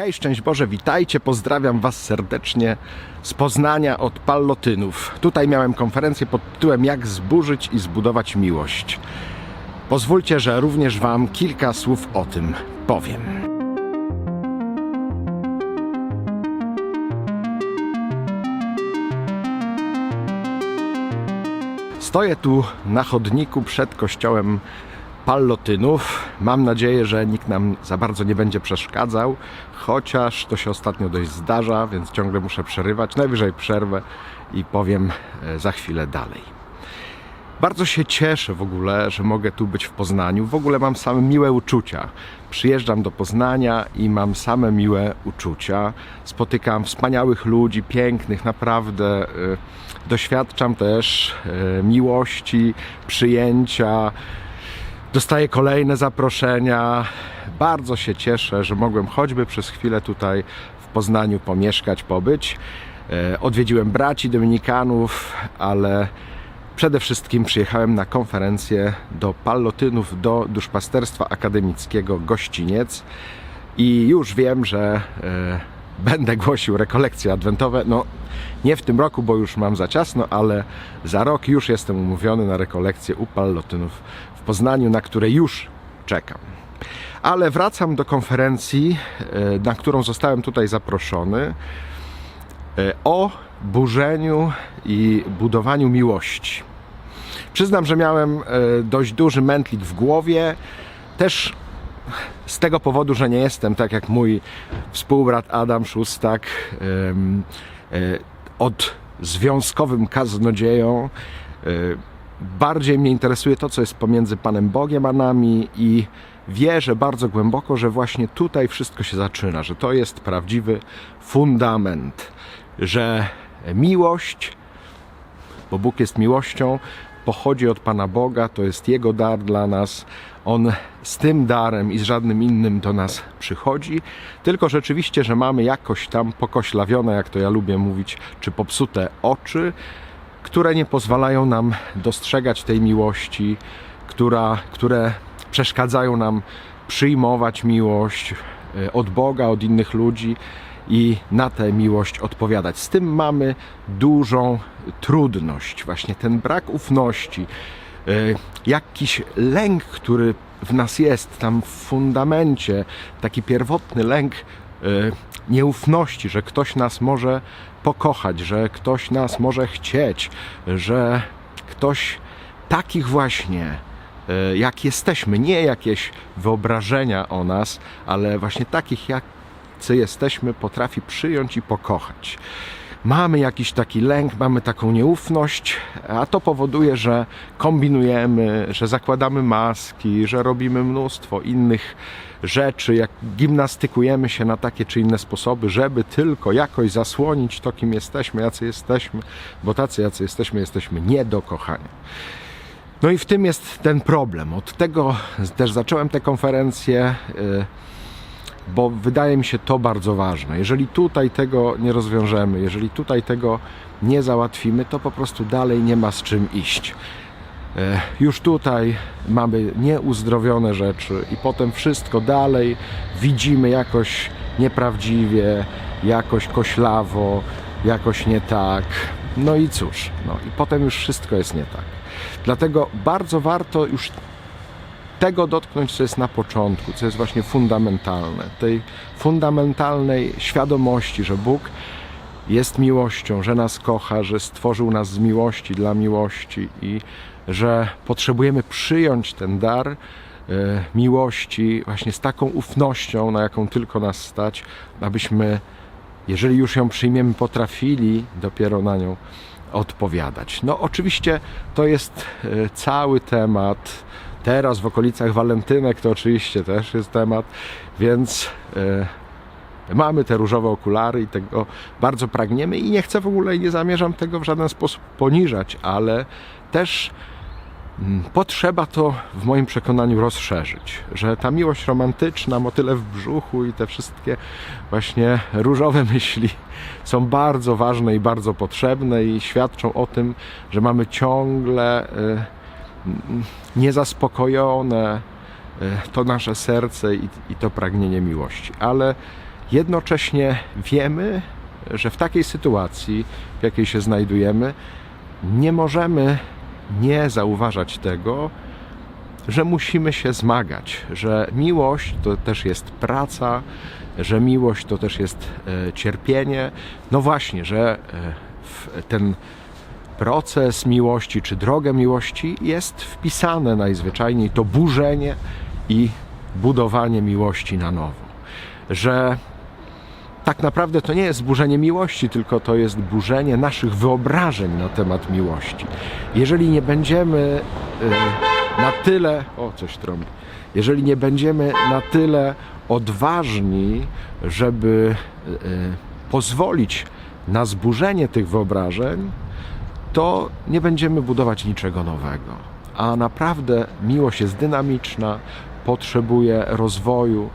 Hej, szczęść Boże, witajcie, pozdrawiam Was serdecznie z Poznania od Pallotynów. Tutaj miałem konferencję pod tytułem Jak zburzyć i zbudować miłość. Pozwólcie, że również Wam kilka słów o tym powiem. Stoję tu na chodniku przed kościołem Pallotynów. Mam nadzieję, że nikt nam za bardzo nie będzie przeszkadzał, chociaż to się ostatnio dość zdarza, więc ciągle muszę przerywać. Najwyżej przerwę i powiem e, za chwilę dalej. Bardzo się cieszę w ogóle, że mogę tu być w Poznaniu. W ogóle mam same miłe uczucia. Przyjeżdżam do Poznania i mam same miłe uczucia. Spotykam wspaniałych ludzi, pięknych, naprawdę. y, Doświadczam też y, miłości, przyjęcia. Dostaję kolejne zaproszenia. Bardzo się cieszę, że mogłem choćby przez chwilę tutaj w Poznaniu pomieszkać, pobyć. E, Odwiedziłem braci dominikanów, ale przede wszystkim przyjechałem na konferencję do Pallotynów, do duszpasterstwa akademickiego Gościniec i już wiem, że e, będę głosił rekolekcje adwentowe. No, nie w tym roku, bo już mam za ciasno, ale za rok już jestem umówiony na rekolekcję u Pallotynów w Poznaniu, na które już czekam. Ale wracam do konferencji, e, na którą zostałem tutaj zaproszony e, o burzeniu i budowaniu miłości. Przyznam, że miałem e, dość duży mętlik w głowie. Też z tego powodu, że nie jestem tak jak mój współbrat Adam Szustak od związkowym kaznodzieją. Bardziej mnie interesuje to, co jest pomiędzy Panem Bogiem a nami i wierzę bardzo głęboko, że właśnie tutaj wszystko się zaczyna, że to jest prawdziwy fundament, że miłość bo Bóg jest miłością, pochodzi od Pana Boga, to jest Jego dar dla nas. On z tym darem i z żadnym innym do nas przychodzi, tylko rzeczywiście, że mamy jakoś tam pokoślawione, jak to ja lubię mówić, czy popsute oczy, które nie pozwalają nam dostrzegać tej miłości, która, które przeszkadzają nam przyjmować miłość e, od Boga, od innych ludzi i na tę miłość odpowiadać. Z tym mamy dużą trudność, właśnie ten brak ufności, e, jakiś lęk, który w nas jest, tam w fundamencie, taki pierwotny lęk nieufności, że ktoś nas może pokochać, że ktoś nas może chcieć, że ktoś takich właśnie e, jak jesteśmy, nie jakieś wyobrażenia o nas, ale właśnie takich, jacy jesteśmy, potrafi przyjąć i pokochać. Mamy jakiś taki lęk, mamy taką nieufność, a to powoduje, że kombinujemy, że zakładamy maski, że robimy mnóstwo innych rzeczy, jak gimnastykujemy się na takie czy inne sposoby, żeby tylko jakoś zasłonić to, kim jesteśmy, jacy jesteśmy, bo tacy, jacy jesteśmy, jesteśmy nie do kochania. No i w tym jest ten problem. Od tego też zacząłem tę konferencję, y, bo wydaje mi się to bardzo ważne. Jeżeli tutaj tego nie rozwiążemy, jeżeli tutaj tego nie załatwimy, to po prostu dalej nie ma z czym iść. E, Już tutaj mamy nieuzdrowione rzeczy i potem wszystko dalej widzimy jakoś nieprawdziwie, jakoś koślawo, jakoś nie tak. No i cóż, no i potem już wszystko jest nie tak. Dlatego bardzo warto już tego dotknąć, co jest na początku, co jest właśnie fundamentalne. Tej fundamentalnej świadomości, że Bóg jest miłością, że nas kocha, że stworzył nas z miłości dla miłości i że potrzebujemy przyjąć ten dar e, miłości właśnie z taką ufnością, na jaką tylko nas stać, abyśmy, jeżeli już ją przyjmiemy, potrafili dopiero na nią odpowiadać. No oczywiście to jest e, cały temat. Teraz w okolicach walentynek to oczywiście też jest temat, więc e, mamy te różowe okulary i tego bardzo pragniemy i nie chcę w ogóle i nie zamierzam tego w żaden sposób poniżać, ale też potrzeba to w moim przekonaniu rozszerzyć, że ta miłość romantyczna, motyle w brzuchu i te wszystkie właśnie różowe myśli są bardzo ważne i bardzo potrzebne i świadczą o tym, że mamy ciągle e, mm, niezaspokojone e, to nasze serce i to pragnienie miłości. Ale jednocześnie wiemy, że w takiej sytuacji, w jakiej się znajdujemy, nie możemy nie zauważać tego, że musimy się zmagać, że miłość to też jest praca, że miłość to też jest e, cierpienie. No właśnie, że e, ten proces miłości czy drogę miłości jest wpisane najzwyczajniej to burzenie i budowanie miłości na nowo. Że tak naprawdę to nie jest burzenie miłości, tylko to jest burzenie naszych wyobrażeń na temat miłości. Jeżeli nie będziemy y, na tyle, o coś trąbi, jeżeli nie będziemy na tyle odważni, żeby y, pozwolić na zburzenie tych wyobrażeń, to nie będziemy budować niczego nowego. A naprawdę miłość jest dynamiczna, potrzebuje rozwoju,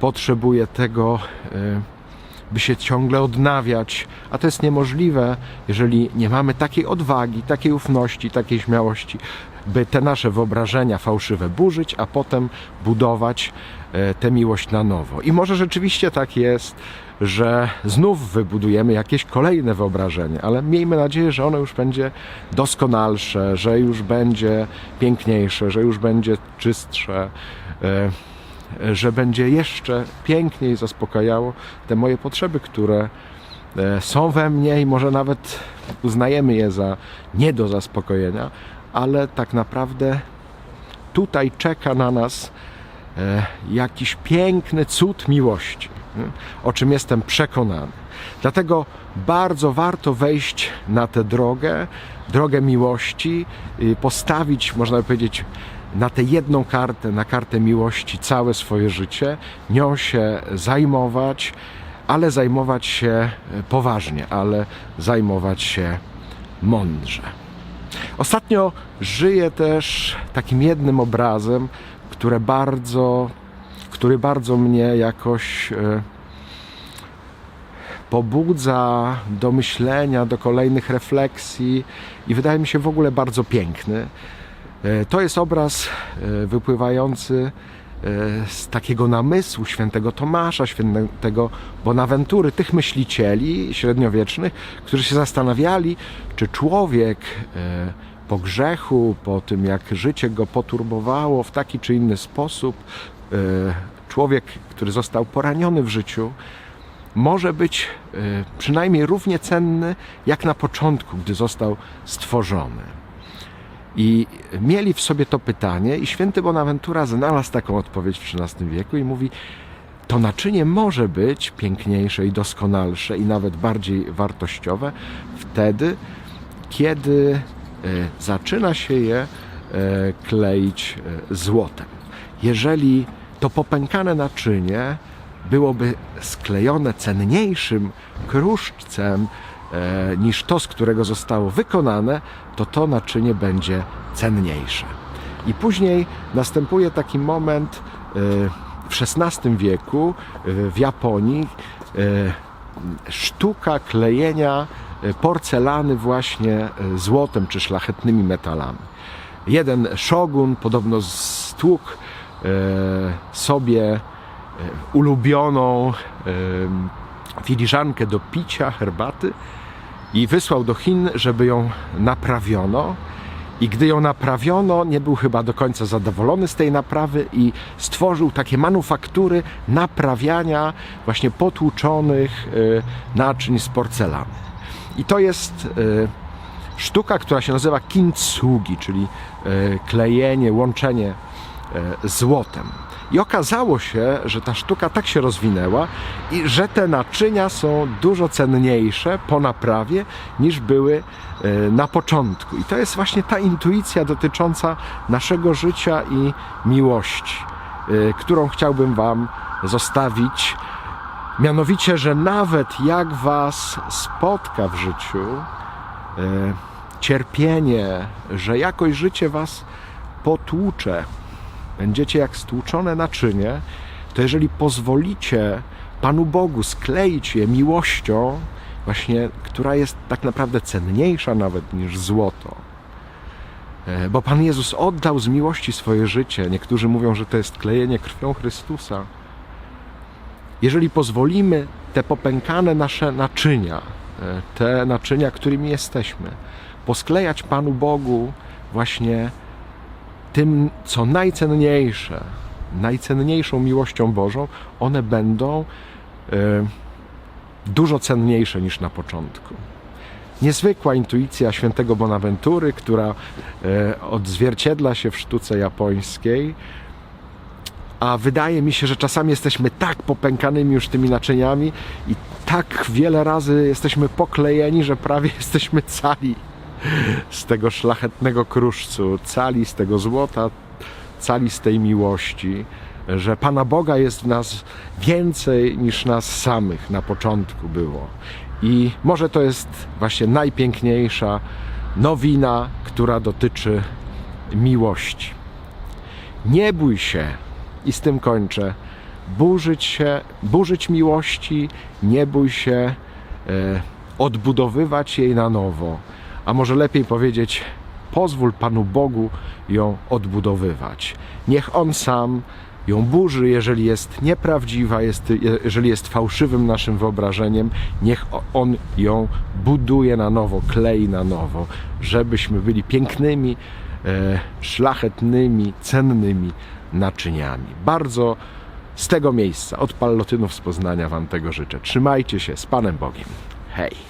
potrzebuje tego, y, by się ciągle odnawiać, a to jest niemożliwe, jeżeli nie mamy takiej odwagi, takiej ufności, takiej śmiałości, by te nasze wyobrażenia fałszywe burzyć, a potem budować e, tę miłość na nowo. I może rzeczywiście tak jest, że znów wybudujemy jakieś kolejne wyobrażenie, ale miejmy nadzieję, że ono już będzie doskonalsze, że już będzie piękniejsze, że już będzie czystsze, e, że będzie jeszcze piękniej zaspokajało te moje potrzeby, które e, są we mnie i może nawet uznajemy je za nie do zaspokojenia, ale tak naprawdę tutaj czeka na nas e, jakiś piękny cud miłości, o czym jestem przekonany. Dlatego bardzo warto wejść na tę drogę, drogę miłości, postawić, można by powiedzieć, na tę jedną kartę, na kartę miłości całe swoje życie, nią się zajmować, ale zajmować się e, poważnie, ale zajmować się mądrze. Ostatnio żyję też takim jednym obrazem, które bardzo, który bardzo mnie jakoś e, pobudza do myślenia, do kolejnych refleksji i wydaje mi się w ogóle bardzo piękny. E, To jest obraz e, wypływający e, z takiego namysłu świętego Tomasza, świętego Bonaventury, tych myślicieli średniowiecznych, którzy się zastanawiali, czy człowiek po grzechu, po tym jak życie go poturbowało w taki czy inny sposób, człowiek, który został poraniony w życiu, może być przynajmniej równie cenny jak na początku, gdy został stworzony. I mieli w sobie to pytanie, i święty Bonaventura znalazł taką odpowiedź w XIII wieku i mówi: To naczynie może być piękniejsze i doskonalsze, i nawet bardziej wartościowe wtedy, kiedy e, zaczyna się je e, kleić e, złotem. Jeżeli to popękane naczynie byłoby sklejone cenniejszym kruszcem e, niż to, z którego zostało wykonane, to to naczynie będzie cenniejsze. I później następuje taki moment e, w XVI wieku e, w Japonii e, sztuka klejenia e, porcelany właśnie e, złotem czy szlachetnymi metalami. Jeden szogun podobno stłukł e, sobie e, ulubioną e, filiżankę do picia, herbaty i wysłał do Chin, żeby ją naprawiono. I gdy ją naprawiono, nie był chyba do końca zadowolony z tej naprawy i stworzył takie manufaktury naprawiania właśnie potłuczonych e, naczyń z porcelany. I to jest e, sztuka, która się nazywa kintsugi, czyli e, klejenie, łączenie złotem. I okazało się, że ta sztuka tak się rozwinęła i że te naczynia są dużo cenniejsze po naprawie niż były e, na początku. I to jest właśnie ta intuicja dotycząca naszego życia i miłości, e, którą chciałbym Wam zostawić. Mianowicie, że nawet jak Was spotka w życiu e, cierpienie, że jakoś życie Was potłucze, będziecie jak stłuczone naczynie, to jeżeli pozwolicie Panu Bogu skleić je miłością, właśnie, która jest tak naprawdę cenniejsza nawet niż złoto. E, Bo Pan Jezus oddał z miłości swoje życie. Niektórzy mówią, że to jest klejenie krwią Chrystusa. jeżeli pozwolimy te popękane nasze naczynia, e, te naczynia, którymi jesteśmy, posklejać Panu Bogu właśnie tym, co najcenniejsze, najcenniejszą miłością Bożą, one będą e, dużo cenniejsze niż na początku. Niezwykła intuicja świętego Bonaventury, która e, odzwierciedla się w sztuce japońskiej, a wydaje mi się, że czasami jesteśmy tak popękanymi już tymi naczyniami i tak wiele razy jesteśmy poklejeni, że prawie jesteśmy cali z tego szlachetnego kruszcu, cali z tego złota, cali z tej miłości, że Pana Boga jest w nas więcej niż nas samych na początku było. I może to jest właśnie najpiękniejsza nowina, która dotyczy miłości. Nie bój się, i z tym kończę, burzyć się, burzyć miłości, nie bój się e, odbudowywać jej na nowo, a może lepiej powiedzieć, pozwól Panu Bogu ją odbudowywać. Niech On sam ją burzy, jeżeli jest nieprawdziwa, jest, jeżeli jest fałszywym naszym wyobrażeniem, niech On ją buduje na nowo, klei na nowo, żebyśmy byli pięknymi, e, szlachetnymi, cennymi naczyniami. Bardzo z tego miejsca, od Pallotynów z Poznania Wam tego życzę. Trzymajcie się z Panem Bogiem. Hej!